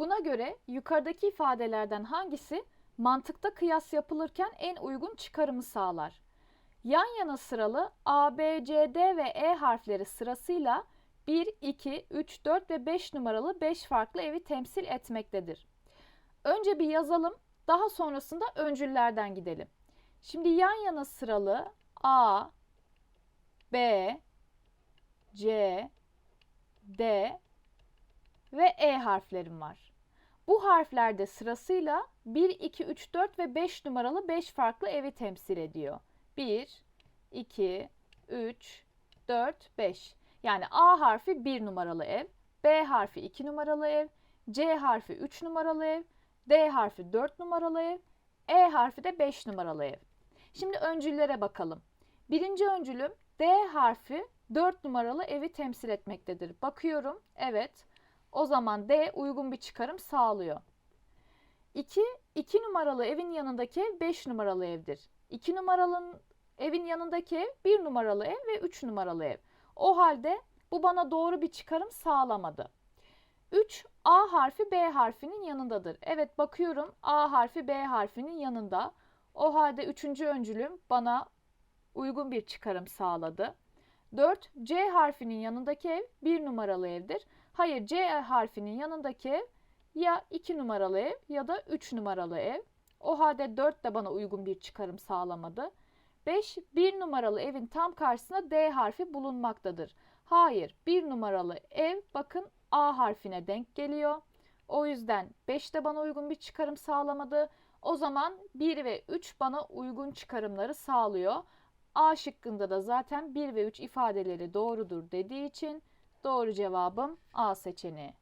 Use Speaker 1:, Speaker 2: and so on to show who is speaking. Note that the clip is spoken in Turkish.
Speaker 1: Buna göre yukarıdaki ifadelerden hangisi mantıkta kıyas yapılırken en uygun çıkarımı sağlar? Yan yana sıralı A, B, C, D ve E harfleri sırasıyla 1, 2, 3, 4 ve 5 numaralı 5 farklı evi temsil etmektedir. Önce bir yazalım, daha sonrasında öncüllerden gidelim. Şimdi yan yana sıralı A, B, C, D ve E harflerim var. Bu harflerde sırasıyla 1, 2, 3, 4 ve 5 numaralı 5 farklı evi temsil ediyor. 1, 2, 3, 4, 5. Yani A harfi 1 numaralı ev, B harfi 2 numaralı ev, C harfi 3 numaralı ev, D harfi 4 numaralı ev, E harfi de 5 numaralı ev. Şimdi öncüllere bakalım. Birinci öncülüm D harfi 4 numaralı evi temsil etmektedir. Bakıyorum. Evet. O zaman D uygun bir çıkarım sağlıyor. 2, 2 numaralı evin yanındaki ev 5 numaralı evdir. 2 numaralı evin yanındaki ev 1 numaralı ev ve 3 numaralı ev. O halde bu bana doğru bir çıkarım sağlamadı. 3 A harfi B harfinin yanındadır. Evet bakıyorum A harfi B harfinin yanında. O halde üçüncü öncülüm bana uygun bir çıkarım sağladı. 4 C harfinin yanındaki ev 1 numaralı evdir. Hayır C harfinin yanındaki ya 2 numaralı ev ya da 3 numaralı ev. O halde 4 de bana uygun bir çıkarım sağlamadı. 5 1 numaralı evin tam karşısında D harfi bulunmaktadır. Hayır 1 numaralı ev bakın A harfine denk geliyor. O yüzden 5 de bana uygun bir çıkarım sağlamadı. O zaman 1 ve 3 bana uygun çıkarımları sağlıyor. A şıkkında da zaten 1 ve 3 ifadeleri doğrudur dediği için doğru cevabım A seçeneği.